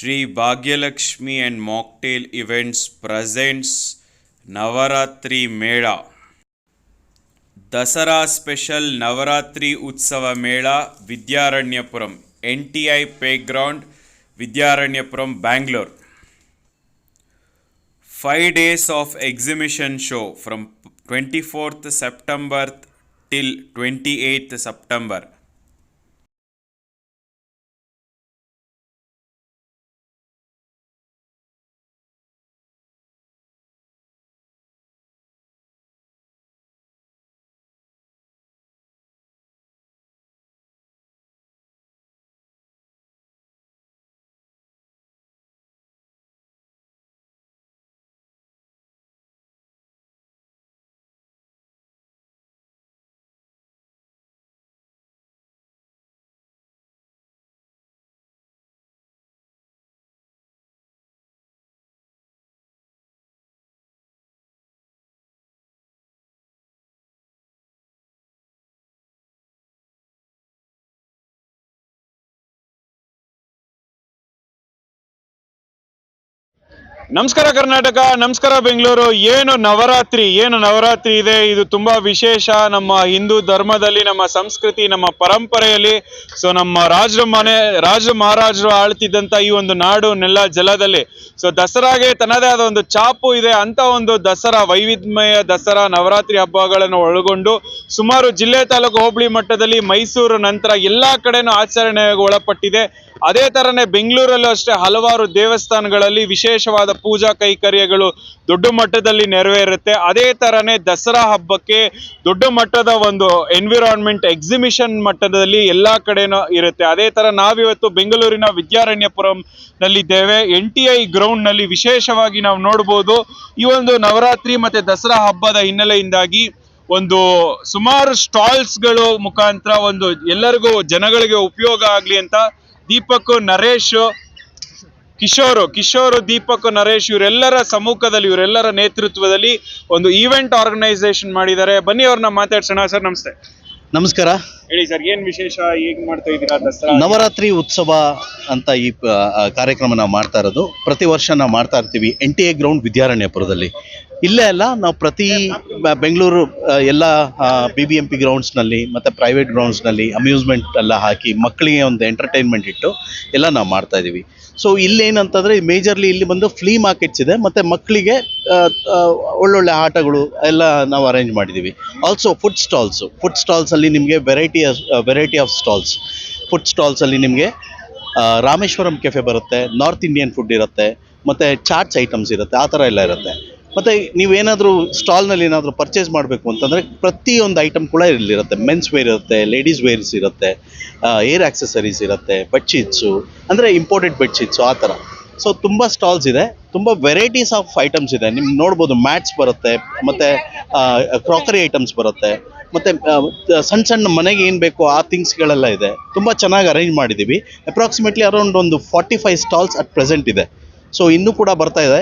Shri Bhagyalakshmi and mocktail events presents Navaratri ಮೇಳ Dasara special Navaratri ಉತ್ಸವ ಮೇಳ Vidyaranyapuram N T I playground Vidyaranyapuram Bangalore five days of exhibition show from twenty fourth September till twenty ನಮಸ್ಕಾರ ಕರ್ನಾಟಕ, ನಮಸ್ಕಾರ ಬೆಂಗಳೂರು. ಏನು ನವರಾತ್ರಿ? ಏನು ನವರಾತ್ರಿ ಇದೆ? ಇದು ತುಂಬಾ ವಿಶೇಷ. ನಮ್ಮ ಹಿಂದೂ ಧರ್ಮದಲ್ಲಿ, ನಮ್ಮ ಸಂಸ್ಕೃತಿ, ನಮ್ಮ ಪರಂಪರೆಯಲ್ಲಿ. ಸೊ ನಮ್ಮ ರಾಜರ ಮನೆ ರಾಜ ಮಹಾರಾಜರು ಆಳ್ತಿದ್ದಂತ ಈ ಒಂದು ನಾಡು ನೆಲ ಜಲದಲ್ಲಿ. ಸೊ ದಸರಾಗೆ ತನ್ನದೇ ಆದ ಒಂದು ಚಾಪು ಇದೆ ಅಂತ ಒಂದು ದಸರಾ ವೈವಿಧ್ಯಮಯ ದಸರಾ ನವರಾತ್ರಿ ಹಬ್ಬಗಳನ್ನು ಒಳಗೊಂಡು ಸುಮಾರು ಜಿಲ್ಲೆ ತಾಲೂಕು ಹೋಬಳಿ ಮಟ್ಟದಲ್ಲಿ ಮೈಸೂರು ನಂತರ ಎಲ್ಲಾ ಕಡೆನೂ ಆಚರಣೆಗೆ ಒಳಪಟ್ಟಿದೆ. ಅದೇ ತರನೇ ಬೆಂಗಳೂರಲ್ಲೂ ಅಷ್ಟೇ ಹಲವಾರು ದೇವಸ್ಥಾನಗಳಲ್ಲಿ ವಿಶೇಷವಾದ ಪೂಜಾ ಕೈಕರ್ಯಗಳು ದೊಡ್ಡ ಮಟ್ಟದಲ್ಲಿ ನೆರವೇರುತ್ತೆ. ಅದೇ ತರನೇ ದಸರಾ ಹಬ್ಬಕ್ಕೆ ದೊಡ್ಡ ಮಟ್ಟದ ಒಂದು ಎನ್ವಿರಾನ್ಮೆಂಟ್ ಎಕ್ಸಿಬಿಷನ್ ಮಟ್ಟದಲ್ಲಿ ಎಲ್ಲಾ ಕಡೆನೂ ಇರುತ್ತೆ. ಅದೇ ತರ ನಾವಿವತ್ತು ಬೆಂಗಳೂರಿನ ವಿದ್ಯಾರಣ್ಯಪುರಂ ನಲ್ಲಿದ್ದೇವೆ ಎನ್ ಟಿ ಐ ಗ್ರೌಂಡ್ನಲ್ಲಿ ವಿಶೇಷವಾಗಿ ನಾವು ನೋಡಬಹುದು ಈ ಒಂದು ನವರಾತ್ರಿ ಮತ್ತೆ ದಸರಾ ಹಬ್ಬದ ಹಿನ್ನೆಲೆಯಿಂದಾಗಿ ಒಂದು ಸುಮಾರು ಸ್ಟಾಲ್ಸ್ಗಳು ಮುಖಾಂತರ ಒಂದು ಎಲ್ಲರಿಗೂ ಜನಗಳಿಗೆ ಉಪಯೋಗ ಆಗ್ಲಿ ಅಂತ ದೀಪಕ್ ನರೇಶ್ ಕಿಶೋರ್ ಕಿಶೋರ್ ದೀಪಕ್ ನರೇಶ್ ಇವರೆಲ್ಲರ ಸಮ್ಮುಖದಲ್ಲಿ ಇವರೆಲ್ಲರ ನೇತೃತ್ವದಲ್ಲಿ ಒಂದು ಈವೆಂಟ್ ಆರ್ಗನೈಸೇಷನ್ ಮಾಡಿದ್ದಾರೆ. ಬನ್ನಿ ಅವ್ರನ್ನ ಮಾತಾಡ್ಸೋಣ. ಸರ್ ನಮಸ್ತೆ. ನಮಸ್ಕಾರ. ಹೇಳಿ ಸರ್ ಏನ್ ವಿಶೇಷ ಹೇಗ್ ಮಾಡ್ತಾ ಇದ್ದೀರಾ ದಸರಾ? ನವರಾತ್ರಿ ಉತ್ಸವ ಅಂತ ಈ ಪ- ಆ, ಕಾರ್ಯಕ್ರಮ ನಾವು ಮಾಡ್ತಾ ಇರೋದು. ಪ್ರತಿ ವರ್ಷ ನಾವು ಮಾಡ್ತಾ ಇರ್ತೀವಿ. ಎನ್ ಟಿ ಎ ಗ್ರೌಂಡ್ ವಿದ್ಯಾರಣ್ಯಪುರದಲ್ಲಿ. ಇಲ್ಲೇ ಅಲ್ಲ, ನಾವು ಪ್ರತಿ ಬೆಂಗಳೂರು ಎಲ್ಲ ಬಿ ಬಿ ಎಂ ಪಿ ಗ್ರೌಂಡ್ಸ್ನಲ್ಲಿ ಮತ್ತು ಪ್ರೈವೇಟ್ ಗ್ರೌಂಡ್ಸ್ನಲ್ಲಿ ಅಮ್ಯೂಸ್ಮೆಂಟ್ ಎಲ್ಲ ಹಾಕಿ ಮಕ್ಕಳಿಗೆ ಒಂದು ಎಂಟರ್ಟೈನ್ಮೆಂಟ್ ಇಟ್ಟು ಎಲ್ಲ ನಾವು ಮಾಡ್ತಾ ಇದ್ದೀವಿ ಸೊ ಇಲ್ಲೇನಂತಂದರೆ ಮೇಜರ್ಲಿ ಇಲ್ಲಿ ಬಂದು ಫ್ಲೀ ಮಾರ್ಕೆಟ್ಸ್ ಇದೆ, ಮತ್ತು ಮಕ್ಕಳಿಗೆ ಒಳ್ಳೊಳ್ಳೆ ಆಟಗಳು ಎಲ್ಲ ನಾವು ಅರೇಂಜ್ ಮಾಡಿದ್ದೀವಿ ಆಲ್ಸೋ ಫುಡ್ ಸ್ಟಾಲ್ಸು ಫುಡ್ ಸ್ಟಾಲ್ಸಲ್ಲಿ ನಿಮಗೆ variety variety of stalls food ಸ್ಟಾಲ್ಸಲ್ಲಿ ನಿಮಗೆ ರಾಮೇಶ್ವರಂ ಕೆಫೆ ಬರುತ್ತೆ ನಾರ್ತ್ ಇಂಡಿಯನ್ ಫುಡ್ ಇರುತ್ತೆ, ಮತ್ತು ಚಾಟ್ಸ್ ಐಟಮ್ಸ್ ಇರುತ್ತೆ, ಆ ಥರ ಎಲ್ಲ ಇರುತ್ತೆ. ಮತ್ತು ನೀವೇನಾದರೂ ಸ್ಟಾಲ್ನಲ್ಲಿ ಏನಾದರೂ ಪರ್ಚೇಸ್ ಮಾಡಬೇಕು ಅಂತಂದರೆ ಪ್ರತಿಯೊಂದು ಐಟಮ್ ಕೂಡ ಇಲ್ಲಿರುತ್ತೆ. ಮೆನ್ಸ್ ವೇರ್ ಇರುತ್ತೆ ಲೇಡೀಸ್ ವೇರ್ಸ್ ಇರುತ್ತೆ ಏರ್ ಆಕ್ಸೆಸರೀಸ್ ಇರುತ್ತೆ ಬೆಡ್ಶೀಟ್ಸು ಅಂದರೆ ಇಂಪೋರ್ಟೆಡ್ ಬೆಡ್ಶೀಟ್ಸು ಆ ಥರ. ಸೊ ತುಂಬ ಸ್ಟಾಲ್ಸ್ ಇದೆ. ತುಂಬ ವೆರೈಟೀಸ್ ಆಫ್ ಐಟಮ್ಸ್ ಇದೆ. ನಿಮ್ಗೆ ನೋಡ್ಬೋದು ಮ್ಯಾಟ್ಸ್ ಬರುತ್ತೆ, ಮತ್ತು ಕ್ರಾಕರಿ ಐಟಮ್ಸ್ ಬರುತ್ತೆ, ಮತ್ತು ಸಣ್ಣ ಸಣ್ಣ ಮನೆಗೆ ಏನು ಬೇಕು ಆ ಥಿಂಗ್ಸ್ಗಳೆಲ್ಲ ಇದೆ. ತುಂಬ ಚೆನ್ನಾಗಿ ಅರೇಂಜ್ ಮಾಡಿದ್ದೀವಿ. ಅಪ್ರಾಕ್ಸಿಮೇಟ್ಲಿ ಅರೌಂಡ್ ಒಂದು forty five stalls at present ಇದೆ. ಸೊ ಇನ್ನೂ ಕೂಡ ಬರ್ತಾ ಇದೆ.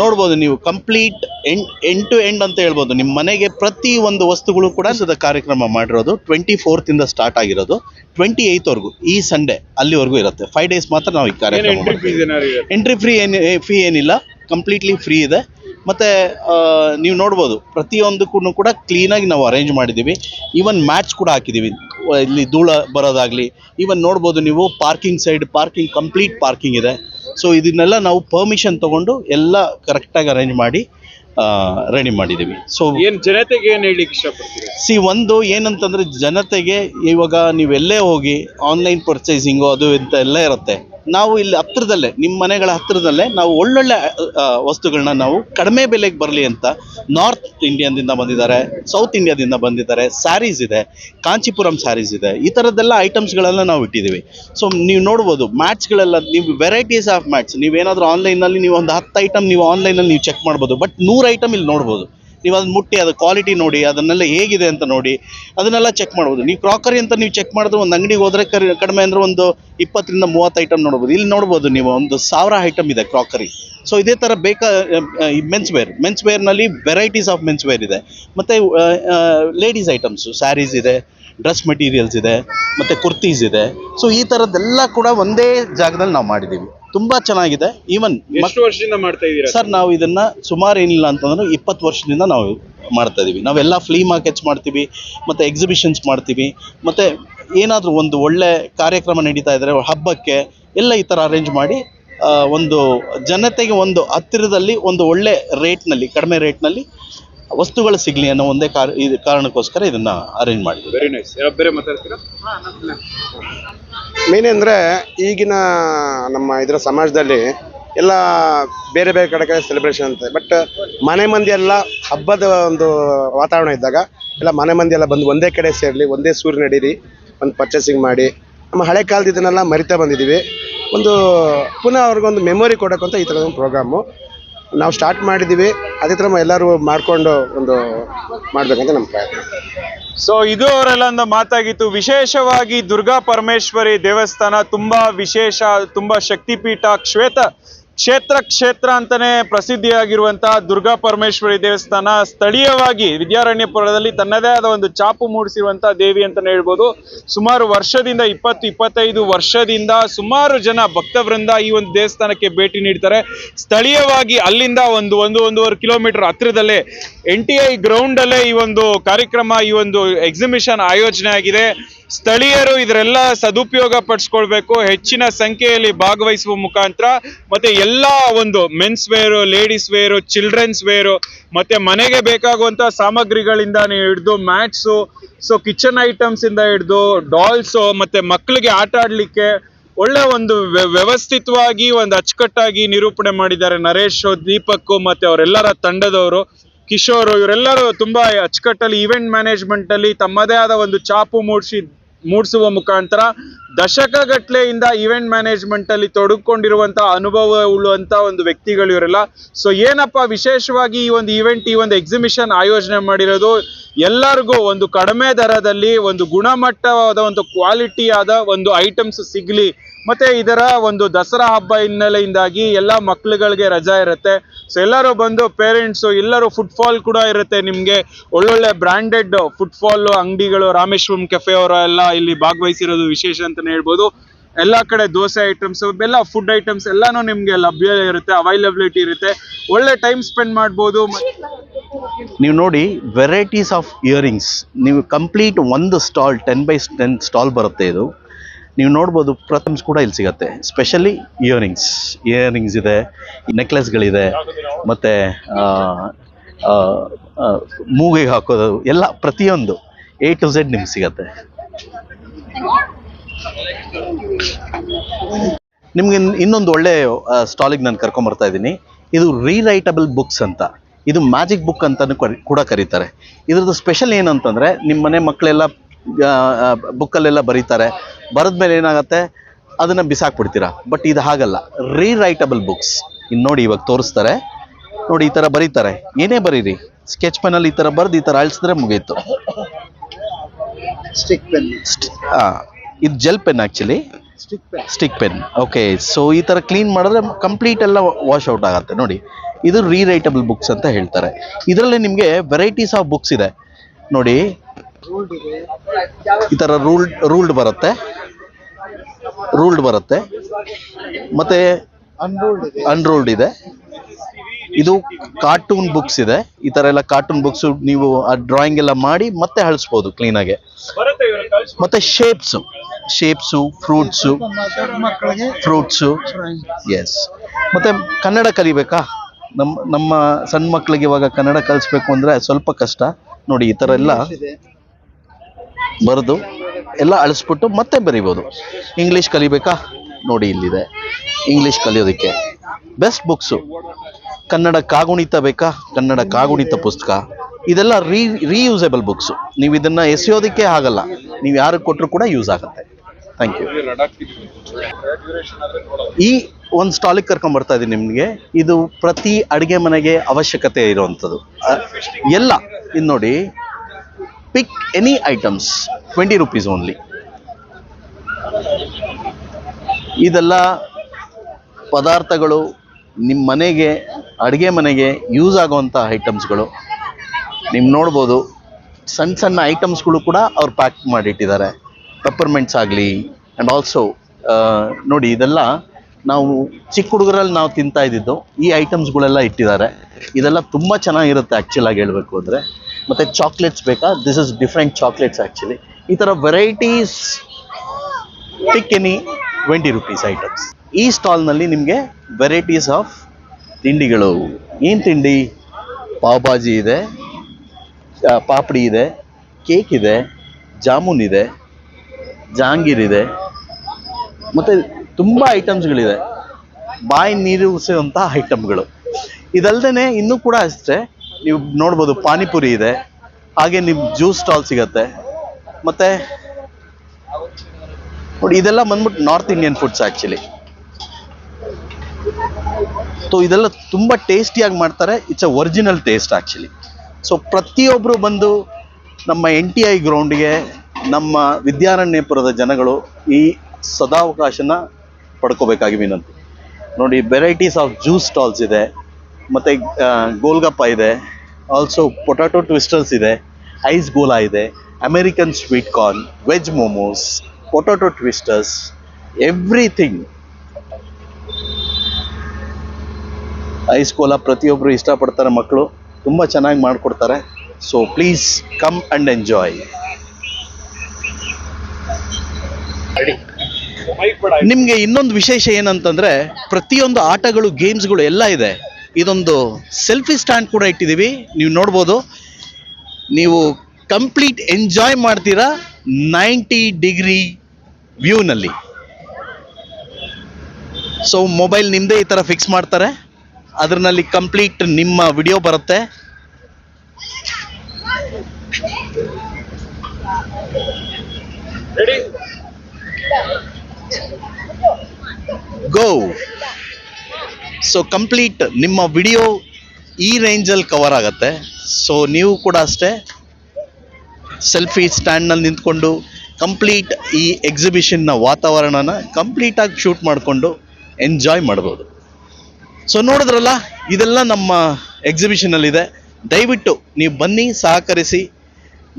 ನೋಡ್ಬೋದು ನೀವು complete end end to end ಅಂತ ಹೇಳ್ಬೋದು. ನಿಮ್ಮ ಮನೆಗೆ ಪ್ರತಿ ಒಂದು ವಸ್ತುಗಳು ಕೂಡ ಸದ ಕಾರ್ಯಕ್ರಮ ಮಾಡಿರೋದು. ಟ್ವೆಂಟಿ ಫೋರ್ತಿಂದ ಸ್ಟಾರ್ಟ್ ಆಗಿರೋದು. ಟ್ವೆಂಟಿ ಏಯ್ತ್ವರೆಗೂ ಈ ಸಂಡೇ ಅಲ್ಲಿವರೆಗೂ ಇರುತ್ತೆ. ಫೈವ್ ಡೇಸ್ ಮಾತ್ರ ನಾವು ಈ ಕಾರ್ಯಕ್ರಮ ಎಂಟ್ರಿ ಮಾಡ್ತೀವಿ. ಎಂಟ್ರಿ ಫ್ರೀ ಏನು ಫೀ ಏನಿಲ್ಲ. ಕಂಪ್ಲೀಟ್ಲಿ ಫ್ರೀ ಇದೆ. ಮತ್ತು ನೀವು ನೋಡ್ಬೋದು ಪ್ರತಿಯೊಂದಕ್ಕೂ ಕೂಡ ಕ್ಲೀನಾಗಿ ನಾವು ಅರೇಂಜ್ ಮಾಡಿದ್ದೀವಿ. ಈವನ್ ಮ್ಯಾಚ್ ಕೂಡ ಹಾಕಿದ್ದೀವಿ. ಇಲ್ಲಿ ಧೂಳ ಬರೋದಾಗಲಿ. ಈವನ್ ನೋಡ್ಬೋದು ನೀವು parking side parking complete parking ಇದೆ. ಸೊ ಇದನ್ನೆಲ್ಲ ನಾವು ಪರ್ಮಿಷನ್ ತಗೊಂಡು ಎಲ್ಲ ಕರೆಕ್ಟಾಗಿ ಅರೇಂಜ್ ಮಾಡಿ ರೆಡಿ ಮಾಡಿದ್ದೀವಿ. ಸೊ ಏನು ಜನತೆಗೆ ಏನು ಹೇಳಿ ಇಷ್ಟಪಡ್ತೀವಿ ಸಿ ಒಂದು ಏನಂತಂದ್ರೆ ಜನತೆಗೆ ಇವಾಗ ನೀವೆಲ್ಲೇ ಹೋಗಿ ಆನ್ಲೈನ್ ಪರ್ಚೇಸಿಂಗು ಅದು ಇಂತ ಎಲ್ಲ ಇರುತ್ತೆ. ನಾವು ಇಲ್ಲಿ ಹತ್ರದಲ್ಲೇ ನಿಮ್ಮ ಮನೆಗಳ ಹತ್ರದಲ್ಲೇ ನಾವು ಒಳ್ಳೊಳ್ಳೆ ವಸ್ತುಗಳನ್ನ ನಾವು ಕಡಿಮೆ ಬೆಲೆಗೆ ಬರಲಿ ಅಂತ ನಾರ್ತ್ ಇಂಡಿಯನ್ದಿಂದ ಬಂದಿದ್ದಾರೆ ಸೌತ್ ಇಂಡಿಯಾದಿಂದ ಬಂದಿದ್ದಾರೆ ಸ್ಯಾರೀಸ್ ಇದೆ ಕಾಂಚಿಪುರಂ ಸ್ಯಾರೀಸ್ ಇದೆ, ಈ ಥರದ್ದೆಲ್ಲ ಐಟಮ್ಸ್ಗಳೆಲ್ಲ ನಾವು ಇಟ್ಟಿದ್ದೀವಿ. ಸೊ ನೀವು ನೋಡ್ಬೋದು ಮ್ಯಾಟ್ಸ್ಗಳೆಲ್ಲ ನೀವು ವೆರೈಟೀಸ್ ಆಫ್ ಮ್ಯಾಟ್ಸ್ ನೀವೇನಾದರೂ ಆನ್ಲೈನಲ್ಲಿ ನೀವು ಒಂದು ಹತ್ತು ಐಟಮ್ ನೀವು ಆನ್ಲೈನಲ್ಲಿ ನೀವು ಚೆಕ್ ಮಾಡ್ಬೋದು ಬಟ್ ನೂರು ಐಟಮ್ ಇಲ್ಲಿ ನೋಡ್ಬೋದು. ನೀವು ಅದನ್ನ ಮುಟ್ಟಿ, ಅದು ಕ್ವಾಲಿಟಿ ನೋಡಿ, ಅದನ್ನೆಲ್ಲ ಹೇಗಿದೆ ಅಂತ ನೋಡಿ, ಅದನ್ನೆಲ್ಲ ಚೆಕ್ ಮಾಡ್ಬೋದು. ನೀವು ಕ್ರಾಕರಿ ಅಂತ ನೀವು ಚೆಕ್ ಮಾಡಿದ್ರೆ ಒಂದು ಅಂಗಡಿಗೆ ಹೋದ್ರೆ ಕಡಿಮೆ ಅಂದರೆ ಒಂದು ಇಪ್ಪತ್ತರಿಂದ ಮೂವತ್ತು ಐಟಮ್ ನೋಡ್ಬೋದು. ಇಲ್ಲಿ ನೋಡ್ಬೋದು ನೀವು, ಒಂದು ಸಾವಿರ ಐಟಮ್ ಇದೆ ಕ್ರಾಕರಿ ಸೊ ಇದೇ ಥರ ಬೇಕಾ ಮೆನ್ಸ್ ವೇರ್ ಮೆನ್ಸ್ ವೇರ್ನಲ್ಲಿ ವೆರೈಟೀಸ್ ಆಫ್ ಮೆನ್ಸ್ ವೇರ್ ಇದೆ. ಮತ್ತು ಲೇಡೀಸ್ ಐಟಮ್ಸು ಸ್ಯಾರೀಸ್ ಇದೆ ಡ್ರೆಸ್ ಮೆಟೀರಿಯಲ್ಸ್ ಇದೆ, ಮತ್ತು ಕುರ್ತೀಸ್ ಇದೆ. ಸೊ ಈ ಥರದ್ದೆಲ್ಲ ಕೂಡ ಒಂದೇ ಜಾಗದಲ್ಲಿ ನಾವು ಮಾಡಿದ್ದೀವಿ. ತುಂಬ ಚೆನ್ನಾಗಿದೆ. ಈವನ್ ಎಷ್ಟು ವರ್ಷದಿಂದ ಮಾಡ್ತಾ ಇದ್ದೀರಾ ಸರ್ ನಾವು ಇದನ್ನ ಸುಮಾರು ಏನಿಲ್ಲ ಅಂತಂದ್ರೆ ಇಪ್ಪತ್ತು ವರ್ಷದಿಂದ ನಾವು ಮಾಡ್ತಾ ಇದೀವಿ. ನಾವೆಲ್ಲ ಫ್ಲೀ ಮಾರ್ಕೆಟ್ಸ್ ಮಾಡ್ತೀವಿ ಮತ್ತೆ ಎಕ್ಸಿಬಿಷನ್ಸ್ ಮಾಡ್ತೀವಿ ಮತ್ತೆ ಏನಾದರೂ ಒಂದು ಒಳ್ಳೆ ಕಾರ್ಯಕ್ರಮ ನಡೀತಾ ಇದ್ರೆ ಹಬ್ಬಕ್ಕೆ ಎಲ್ಲ ಈ ಥರ ಅರೇಂಜ್ ಮಾಡಿ ಒಂದು ಜನತೆಗೆ ಒಂದು ಹತ್ತಿರದಲ್ಲಿ ಒಂದು ಒಳ್ಳೆ ರೇಟ್ನಲ್ಲಿ ಕಡಿಮೆ ರೇಟ್ನಲ್ಲಿ ವಸ್ತುಗಳು ಸಿಗಲಿ ಅನ್ನೋ ಒಂದೇ ಕಾರ ಇದು ಕಾರಣಕ್ಕೋಸ್ಕರ ಇದನ್ನ ಅರೇಂಜ್ ಮಾಡಿದ್ವಿ. ವೆರಿ ನೈಸ್ ಬೇರೆ ಮಾತಾಡ್ತೀರಾ? ಮೇನ್ ಅಂದರೆ ಈಗಿನ ನಮ್ಮ ಇದರ ಸಮಾಜದಲ್ಲಿ ಎಲ್ಲ ಬೇರೆ ಬೇರೆ ಕಡೆ ಕಡೆ ಸೆಲೆಬ್ರೇಷನ್ ಅಂತ. ಬಟ್ ಮನೆ ಮಂದಿ ಎಲ್ಲ ಹಬ್ಬದ ಒಂದು ವಾತಾವರಣ ಇದ್ದಾಗ ಎಲ್ಲ ಮನೆ ಮಂದಿ ಎಲ್ಲ ಬಂದು ಒಂದೇ ಕಡೆ ಸೇರಲಿ ಒಂದೇ ಸೂರ್ಯ ನಡೀರಿ ಒಂದು ಪರ್ಚೇಸಿಂಗ್ ಮಾಡಿ. ನಮ್ಮ ಹಳೆ ಕಾಲದ ಇದನ್ನೆಲ್ಲ ಮರಿತಾ ಬಂದಿದ್ದೀವಿ ಒಂದು ಪುನಃ ಅವ್ರಿಗೊಂದು ಮೆಮೊರಿ ಕೊಡೋಕ್ಕಂತ ಈ ಥರದ ಒಂದು ಪ್ರೋಗ್ರಾಮು ನಾವು ಸ್ಟಾರ್ಟ್ ಮಾಡಿದ್ದೀವಿ ಅದೇ ಥರ ಎಲ್ಲರೂ ಮಾಡಿಕೊಂಡು ಒಂದು ಮಾಡಬೇಕಂತ ನಮ್ಮ ಪ್ರಯತ್ನ. ಸೊ ಇದು ಅವರೆಲ್ಲ ಒಂದು ಮಾತಾಗಿತ್ತು. ವಿಶೇಷವಾಗಿ ದುರ್ಗಾ ಪರಮೇಶ್ವರಿ ದೇವಸ್ಥಾನ ತುಂಬಾ ವಿಶೇಷ, ತುಂಬಾ ಶಕ್ತಿಪೀಠ, ಶ್ವೇತ ಕ್ಷೇತ್ರ ಕ್ಷೇತ್ರ ಅಂತಾನೆ ಪ್ರಸಿದ್ಧಿಯಾಗಿರುವಂತಹ ದುರ್ಗಾ ಪರಮೇಶ್ವರಿ ದೇವಸ್ಥಾನ ಸ್ಥಳೀಯವಾಗಿ ವಿದ್ಯಾರಣ್ಯಪುರದಲ್ಲಿ ತನ್ನದೇ ಆದ ಒಂದು ಚಾಪು ಮೂಡಿಸಿರುವಂತಹ ದೇವಿ ಅಂತಾನೆ ಹೇಳ್ಬೋದು. ಸುಮಾರು ವರ್ಷದಿಂದ, ಇಪ್ಪತ್ತು, ಇಪ್ಪತ್ತೈದು ವರ್ಷದಿಂದ ಸುಮಾರು ಜನ ಭಕ್ತವೃಂದ ಈ ಒಂದು ದೇವಸ್ಥಾನಕ್ಕೆ ಭೇಟಿ ನೀಡ್ತಾರೆ. ಸ್ಥಳೀಯವಾಗಿ ಅಲ್ಲಿಂದ ಒಂದು ಒಂದು, ಒಂದೂವರೆ ಕಿಲೋಮೀಟರ್ ಹತ್ತಿರದಲ್ಲೇ ಎನ್ ಟಿ ಐ ಗ್ರೌಂಡ್ ಅಲ್ಲೇ ಈ ಒಂದು ಕಾರ್ಯಕ್ರಮ, ಈ ಒಂದು ಎಕ್ಸಿಬಿಷನ್ ಆಯೋಜನೆ ಆಗಿದೆ. ಸ್ಥಳೀಯರು ಇದರೆಲ್ಲ ಸದುಪಯೋಗ ಪಡಿಸ್ಕೊಳ್ಬೇಕು, ಹೆಚ್ಚಿನ ಸಂಖ್ಯೆಯಲ್ಲಿ ಭಾಗವಹಿಸುವ ಮುಖಾಂತರ, ಮತ್ತೆ ಎಲ್ಲ ಒಂದು men's wear ladies wear children's wear ಮತ್ತೆ ಮನೆಗೆ ಬೇಕಾಗುವಂತ ಸಾಮಗ್ರಿಗಳಿಂದ ಹಿಡಿದು ಮ್ಯಾಟ್ಸು ಸೊ ಕಿಚನ್ ಐಟಮ್ಸ್ ಇಂದ ಹಿಡಿದು ಡಾಲ್ಸು ಮತ್ತೆ ಮಕ್ಕಳಿಗೆ ಆಟ ಆಡ್ಲಿಕ್ಕೆ ಒಳ್ಳೆ ಒಂದು ವ್ಯ- ವ್ಯವಸ್ಥಿತವಾಗಿ ಒಂದು ಅಚ್ಚುಕಟ್ಟಾಗಿ ನಿರೂಪಣೆ ಮಾಡಿದ್ದಾರೆ ನರೇಶ್, ದೀಪಕ್, ಮತ್ತೆ ಅವರೆಲ್ಲರ ತಂಡದವರು. ಕಿಶೋರ್, ಇವರೆಲ್ಲರೂ ತುಂಬಾ ಅಚ್ಚುಕಟ್ಟಲ್ಲಿ ಈವೆಂಟ್ ಮ್ಯಾನೇಜ್ಮೆಂಟ್ ಅಲ್ಲಿ ತಮ್ಮದೇ ಆದ ಒಂದು ಚಾಪು ಮೂಡಿಸಿ, ಮೂಡಿಸುವ ಮುಖಾಂತರ ದಶಕಗಟ್ಟಲೆಯಿಂದ ಈವೆಂಟ್ ಮ್ಯಾನೇಜ್ಮೆಂಟ್ ಅಲ್ಲಿ ತೊಡಗಿಕೊಂಡಿರುವಂತಹ ಅನುಭವ ಉಳ್ಳುವಂತ ಒಂದು ವ್ಯಕ್ತಿಗಳು ಇವರೆಲ್ಲ. ಸೊ ಏನಪ್ಪ ವಿಶೇಷವಾಗಿ ಈ ಒಂದು ಈವೆಂಟ್ ಈ ಒಂದು ಎಕ್ಸಿಬಿಷನ್ ಆಯೋಜನೆ ಮಾಡಿರೋದು? ಎಲ್ಲರಿಗೂ ಒಂದು ಕಡಿಮೆ ದರದಲ್ಲಿ ಒಂದು ಗುಣಮಟ್ಟವಾದ ಒಂದು ಕ್ವಾಲಿಟಿ ಆದ ಒಂದು ಐಟಮ್ಸ್ ಸಿಗ್ಲಿ. ಮತ್ತೆ ಇದರ ಒಂದು ದಸರಾ ಹಬ್ಬ ಹಿನ್ನೆಲೆಯಿಂದಾಗಿ ಎಲ್ಲ ಮಕ್ಳುಗಳಿಗೆ ರಜಾ ಇರುತ್ತೆ. ಸೊ ಎಲ್ಲರೂ ಬಂದು ಪೇರೆಂಟ್ಸು ಎಲ್ಲರೂ ಫುಟ್ಫಾಲ್ ಕೂಡ ಇರುತ್ತೆ ನಿಮಗೆ. ಒಳ್ಳೊಳ್ಳೆ ಬ್ರ್ಯಾಂಡೆಡ್ ಫುಟ್ಫಾಲು ಅಂಗಡಿಗಳು, ರಾಮೇಶ್ವರಂ ಕೆಫೆ ಅವರ ಎಲ್ಲ ಇಲ್ಲಿ ಭಾಗವಹಿಸಿರೋದು ವಿಶೇಷ ಅಂತಲೇ ಹೇಳ್ಬೋದು. ಎಲ್ಲ ಕಡೆ ದೋಸೆ ಐಟಮ್ಸ್ ಎಲ್ಲ ಫುಡ್ ಐಟಮ್ಸ್ ಎಲ್ಲಾನು ನಿಮಗೆ ಲಭ್ಯ ಇರುತ್ತೆ ಅವೈಲಬಿಲಿಟಿ ಇರುತ್ತೆ. ಒಳ್ಳೆ ಟೈಮ್ ಸ್ಪೆಂಡ್ ಮಾಡ್ಬೋದು. ನೀವು ನೋಡಿ ವೆರೈಟೀಸ್ ಆಫ್ ಇಯರಿಂಗ್ಸ್ ನೀವು ಕಂಪ್ಲೀಟ್ ಒಂದು stall ten by ten stall ಬರುತ್ತೆ ಇದು. ನೀವು ನೋಡ್ಬೋದು ಪ್ರಥಮ್ಸ್ ಕೂಡ ಇಲ್ಲಿ ಸಿಗತ್ತೆ. ಸ್ಪೆಷಲಿ ಇಯರಿಂಗ್ಸ್ ಇಯರಿಂಗ್ಸ್ ಇದೆ ನೆಕ್ಲೆಸ್ಗಳಿದೆ ಮತ್ತು ಮೂಗಿಗೆ ಹಾಕೋದು, ಎಲ್ಲ ಪ್ರತಿಯೊಂದು ಎ ಟು ಝೆಡ್ ನಿಮ್ಗೆ ಸಿಗತ್ತೆ. ನಿಮ್ಗೆ ಇನ್- ಇನ್ನೊಂದು ಒಳ್ಳೆ ಸ್ಟಾಲಿಗೆ ನಾನು ಕರ್ಕೊಂಬರ್ತಾ ಇದ್ದೀನಿ. ಇದು ರೀರೈಟಬಲ್ ಬುಕ್ಸ್ ಅಂತ. ಇದು ಮ್ಯಾಜಿಕ್ ಬುಕ್ ಕರಿ- ಕೂಡ ಕರೀತಾರೆ. ಇದ್ರದ್ದು ಸ್ಪೆಷಲ್ ಏನಂತಂದರೆ ನಿಮ್ಮ ಮನೆ ಮಕ್ಕಳೆಲ್ಲ ಬುಕ್ಕಲ್ಲೆಲ್ಲ ಬರೀತಾರೆ. ಬರೆದ್ಮೇಲೆ ಏನಾಗುತ್ತೆ? ಅದನ್ನು ಬಿಸಾಕ್ಬಿಡ್ತೀರಾ? ಬಟ್ ಇದು ಹಾಗಲ್ಲ. ರೀರೈಟಬಲ್ ಬುಕ್ಸ್ ಇನ್ನು ನೋಡಿ ಇವಾಗ ತೋರಿಸ್ತಾರೆ. ನೋಡಿ ಈ ಥರ ಬರೀತಾರೆ. ಏನೇ ಬರೀರಿ. ಸ್ಕೆಚ್ ಪೆನಲ್ಲಿ ಈ ಥರ ಬರೆದು ಈ ಥರ ಅಳಿಸಿದ್ರೆ ಮುಗೀತು. ಸ್ಟಿಕ್ ಪೆನ್ ಹಾಂ ಇದು gel pen actually stick pen stick pen okay so ಈ ಥರ ಕ್ಲೀನ್ ಮಾಡಿದ್ರೆ ಕಂಪ್ಲೀಟ್ ಎಲ್ಲ ವಾಶ್ ಔಟ್ ಆಗುತ್ತೆ. ನೋಡಿ ಇದು ರೀರೈಟಬಲ್ ಬುಕ್ಸ್ ಅಂತ ಹೇಳ್ತಾರೆ. ಇದರಲ್ಲಿ ನಿಮಗೆ ವೆರೈಟೀಸ್ ಆಫ್ ಬುಕ್ಸ್ ಇದೆ. ನೋಡಿ ಈ ಥರ ರೂಲ್ಡ್ ರೂಲ್ಡ್ ಬರುತ್ತೆ. ರೂಲ್ಡ್ ಬರುತ್ತೆ. ಮತ್ತೆ ಅನ್ರೂಲ್ಡ್ ಇದೆ. ಅನ್ರೋಲ್ಡ್ ಇದೆ. ಇದು ಕಾರ್ಟೂನ್ ಬುಕ್ಸ್ ಇದೆ. ಈ ಥರ ಎಲ್ಲ ಕಾರ್ಟೂನ್ ಬುಕ್ಸ್ ನೀವು ಆ ಡ್ರಾಯಿಂಗ್ ಎಲ್ಲ ಮಾಡಿ ಮತ್ತೆ ಅಳಿಸ್ಬೋದು ಕ್ಲೀನಾಗೆ ಬರುತ್ತೆ ಇವ್ರು ಕಳ್ಸಿ ಮತ್ತೆ ಶೇಪ್ಸು ಶೇಪ್ಸು ಫ್ರೂಟ್ಸು ಮಕ್ಕಳಿಗೆ ಫ್ರೂಟ್ಸು ಎಸ್ ಮತ್ತೆ ಕನ್ನಡ ಕಲಿಬೇಕಾ? ನಮ್ಮ ನಮ್ಮ ಸಣ್ಣ ಮಕ್ಕಳಿಗೆ ಇವಾಗ ಕನ್ನಡ ಕಲಿಸ್ಬೇಕು ಅಂದರೆ ಸ್ವಲ್ಪ ಕಷ್ಟ. ನೋಡಿ ಈ ಥರ ಎಲ್ಲ ಬರೆದು ಎಲ್ಲ ಅಳಿಸ್ಬಿಟ್ಟು ಮತ್ತೆ ಬರಿಬೋದು. ಇಂಗ್ಲೀಷ್ ಕಲಿಬೇಕಾ? ನೋಡಿ ಇಲ್ಲಿದೆ. ಇಂಗ್ಲೀಷ್ ಕಲಿಯೋದಕ್ಕೆ. ಬೆಸ್ಟ್ ಬುಕ್ಸು ಕನ್ನಡ ಕಾಗುಣಿತ ಬೇಕಾ? ಕನ್ನಡ ಕಾಗುಣಿತ ಪುಸ್ತಕ. ಇದೆಲ್ಲ ರೀ ರೀಯೂಸೇಬಲ್ ಬುಕ್ಸು ನೀವು ಇದನ್ನು ಎಸೆಯೋದಕ್ಕೆ ಆಗಲ್ಲ. ನೀವು ಯಾರಿಗೆ ಕೊಟ್ಟರು ಕೂಡ ಯೂಸ್ ಆಗುತ್ತೆ. ಥ್ಯಾಂಕ್ ಯು ಈ ಒಂದು ಸ್ಟಾಲಿಗೆ ಕರ್ಕೊಂಬರ್ತಾ ಇದ್ದೀನಿ ನಿಮಗೆ. ಇದು ಪ್ರತಿ ಅಡುಗೆ ಮನೆಗೆ ಅವಶ್ಯಕತೆ ಇರುವಂಥದ್ದು ಎಲ್ಲ. ಇನ್ನು ನೋಡಿ. Pick any items twenty rupees only ಇದೆಲ್ಲ ಪದಾರ್ಥಗಳು ನಿಮ್ಮ ಮನೆಗೆ, ಅಡುಗೆ ಮನೆಗೆ ಯೂಸ್ ಆಗುವಂಥ ಐಟಮ್ಸ್ಗಳು ನೀವು ನೋಡ್ಬೋದು, ಸಣ್ಣ ಸಣ್ಣ ಐಟಮ್ಸ್ಗಳು ಕೂಡ ಅವ್ರು ಪ್ಯಾಕ್ ಮಾಡಿಟ್ಟಿದ್ದಾರೆ. ಪೆಪ್ಪರ್ಮೆಂಟ್ಸ್ ಆಗಲಿ ಆ್ಯಂಡ್ ಆಲ್ಸೋ ನೋಡಿ ಇದೆಲ್ಲ ನಾವು ಚಿಕ್ಕ ಹುಡುಗರಲ್ಲಿ ನಾವು ತಿಂತಾ ಇದ್ದಿದ್ದು, ಈ ಐಟಮ್ಸ್ಗಳೆಲ್ಲ ಇಟ್ಟಿದ್ದಾರೆ. ಇದೆಲ್ಲ ತುಂಬ ಚೆನ್ನಾಗಿರುತ್ತೆ ಆ್ಯಕ್ಚುಲಾಗಿ ಹೇಳಬೇಕು ಅಂದರೆ. ಮತ್ತು ಚಾಕ್ಲೇಟ್ಸ್ ಬೇಕಾ? This is different chocolates actually ಈ ಥರ varieties pick any twenty rupees items ಈ ಸ್ಟಾಲ್ನಲ್ಲಿ ನಿಮಗೆ ವೆರೈಟೀಸ್ ಆಫ್ ತಿಂಡಿಗಳು. ಏನು ತಿಂಡಿ? ಪಾವ್ ಭಾಜಿ ಇದೆ ಪಾಪಡಿ ಇದೆ ಕೇಕ್ ಇದೆ, ಜಾಮೂನ್ ಇದೆ, ಜಾಂಗೀರ್ ಇದೆ. ಮತ್ತು ತುಂಬ ಐಟಮ್ಸ್ಗಳಿದೆ ಬಾಯಿ ನೀರು ಉಸಿರುವಂಥ ಐಟಮ್ಗಳು ಇದಲ್ದೇ ಇನ್ನೂ ಕೂಡ ಅಷ್ಟೇ ನೀವು ನೋಡ್ಬೋದು ಪಾನಿಪುರಿ ಇದೆ. ಹಾಗೆ ನಿಮ್ಮ ಜ್ಯೂಸ್ ಸ್ಟಾಲ್ ಸಿಗತ್ತೆ. ಮತ್ತೆ ನೋಡಿ, ಇದೆಲ್ಲ ಬಂದ್ಬಿಟ್ಟು North Indian foods actually so ಇದೆಲ್ಲ ತುಂಬ ಟೇಸ್ಟಿಯಾಗಿ ಮಾಡ್ತಾರೆ. It's uh original taste actually so ಪ್ರತಿಯೊಬ್ಬರು ಬಂದು ನಮ್ಮ ಎನ್ ಟಿ ಐ ಗ್ರೌಂಡ್ಗೆ ನಮ್ಮ ವಿದ್ಯಾರಣ್ಯಪುರದ ಜನಗಳು ಈ ಸದಾವಕಾಶನ ಪಡ್ಕೋಬೇಕಾಗಿ ವಿನಂತಿ. ನೋಡಿ ವೆರೈಟೀಸ್ ಆಫ್ ಜ್ಯೂಸ್ ಸ್ಟಾಲ್ಸ್ ಇದೆ. ಮತ್ತು ಗೋಲ್ಗಪ್ಪ ಇದೆ. ಆಲ್ಸೋ ಪೊಟ್ಯಾಟೊ ಟ್ವಿಸ್ಟರ್ಸ್ ಇದೆ. ಐಸ್ ಗೋಲಾ ಇದೆ. American sweet corn veg momos potato twisters everything ice gola ಪ್ರತಿಯೊಬ್ಬರು ಇಷ್ಟಪಡ್ತಾರೆ ಮಕ್ಕಳು. ತುಂಬ ಚೆನ್ನಾಗಿ ಮಾಡಿಕೊಡ್ತಾರೆ. So please come and enjoy ನಿಮಗೆ ಇನ್ನೊಂದು ವಿಶೇಷ ಏನಂತಂದ್ರೆ, ಪ್ರತಿಯೊಂದು ಆಟಗಳು ಗೇಮ್ಸ್ಗಳು ಎಲ್ಲ ಇದೆ. ಇದೊಂದು ಸೆಲ್ಫಿ ಸ್ಟ್ಯಾಂಡ್ ಕೂಡ ಇಟ್ಟಿದ್ದೀವಿ. ನೀವು ನೋಡ್ಬೋದು. ನೀವು ಕಂಪ್ಲೀಟ್ ಎಂಜಾಯ್ ಮಾಡ್ತೀರಾ ನೈಂಟಿ ಡಿಗ್ರಿ ವ್ಯೂನಲ್ಲಿ. ಸೊ ಮೊಬೈಲ್ ನಿಮ್ಮದೇ ಈ ಥರ ಫಿಕ್ಸ್ ಮಾಡ್ತಾರೆ. ಅದರಲ್ಲಿ ಕಂಪ್ಲೀಟ್ ನಿಮ್ಮ ವಿಡಿಯೋ ಬರುತ್ತೆ. ಗೋ ಸೊ ಕಂಪ್ಲೀಟ್ ನಿಮ್ಮ ವಿಡಿಯೋ ಈ ರೇಂಜಲ್ಲಿ ಕವರ್ ಆಗುತ್ತೆ. ಸೊ ನೀವು ಕೂಡ ಅಷ್ಟೇ ಸೆಲ್ಫಿ ಸ್ಟ್ಯಾಂಡ್ನಲ್ಲಿ ನಿಂತ್ಕೊಂಡು ಕಂಪ್ಲೀಟ್ ಈ ಎಕ್ಸಿಬಿಷನ್ನ ವಾತಾವರಣನ ಕಂಪ್ಲೀಟಾಗಿ ಶೂಟ್ ಮಾಡಿಕೊಂಡು ಎಂಜಾಯ್ ಮಾಡ್ಬೋದು. ಸೊ ನೋಡಿದ್ರಲ್ಲ, ಇದೆಲ್ಲ ನಮ್ಮ ಎಕ್ಸಿಬಿಷನಲ್ಲಿದೆ ದಯವಿಟ್ಟು ನೀವು ಬನ್ನಿ, ಸಹಕರಿಸಿ.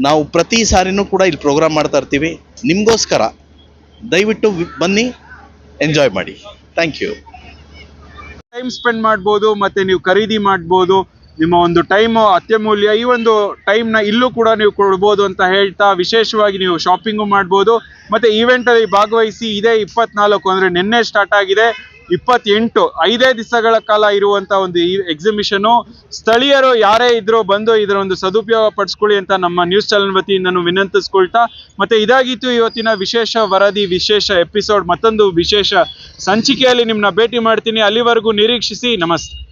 ನಾವು ಪ್ರತಿ ಸಾರಿನೂ ಕೂಡ ಇಲ್ಲಿ ಪ್ರೋಗ್ರಾಮ್ ಮಾಡ್ತಾ ಇರ್ತೀವಿ. ನಿಮಗೋಸ್ಕರ ದಯವಿಟ್ಟು ಬನ್ನಿ ಎಂಜಾಯ್ ಮಾಡಿ. ಥ್ಯಾಂಕ್ ಯು ಟೈಮ್ ಸ್ಪೆಂಡ್ ಮಾಡ್ಬೋದು, ಮತ್ತೆ ನೀವು ಖರೀದಿ ಮಾಡ್ಬೋದು. ನಿಮ್ಮ ಒಂದು ಟೈಮ್ ಅತ್ಯಮೂಲ್ಯ, ಈ ಒಂದು ಟೈಮ್ನ ಇಲ್ಲೂ ಕೂಡ ನೀವು ಕೊಡ್ಬೋದು ಅಂತ ಹೇಳ್ತಾ ವಿಶೇಷವಾಗಿ ನೀವು ಶಾಪಿಂಗು ಮಾಡ್ಬೋದು. ಮತ್ತೆ ಈವೆಂಟಲ್ಲಿ ಭಾಗವಹಿಸಿ ಇದೇ ಇಪ್ಪತ್ನಾಲ್ಕು ಅಂದರೆ ನಿನ್ನೆ ಸ್ಟಾರ್ಟ್ ಆಗಿದೆ. ಇಪ್ಪತ್ತೆಂಟು, ಐದೇ ದಿವಸಗಳ ಕಾಲ ಇರುವಂತ ಒಂದು ಈ ಎಕ್ಸಿಬಿಷನು ಸ್ಥಳೀಯರು ಯಾರೇ ಇದ್ರು ಬಂದು ಇದರ ಒಂದು ಸದುಪಯೋಗ ಪಡಿಸ್ಕೊಳ್ಳಿ ಅಂತ ನಮ್ಮ ನ್ಯೂಸ್ ಚಾನೆಲ್ ವತಿಯಿಂದ ವಿನಂತಿಸ್ಕೊಳ್ತಾ, ಮತ್ತೆ ಇದಾಗಿತ್ತು ಇವತ್ತಿನ ವಿಶೇಷ ವರದಿ, ವಿಶೇಷ ಎಪಿಸೋಡ್ ಮತ್ತೊಂದು ವಿಶೇಷ ಸಂಚಿಕೆಯಲ್ಲಿ ನಿಮ್ಮನ್ನ ಭೇಟಿ ಮಾಡ್ತೀನಿ. ಅಲ್ಲಿವರೆಗೂ ನಿರೀಕ್ಷಿಸಿ, ನಮಸ್ತೆ.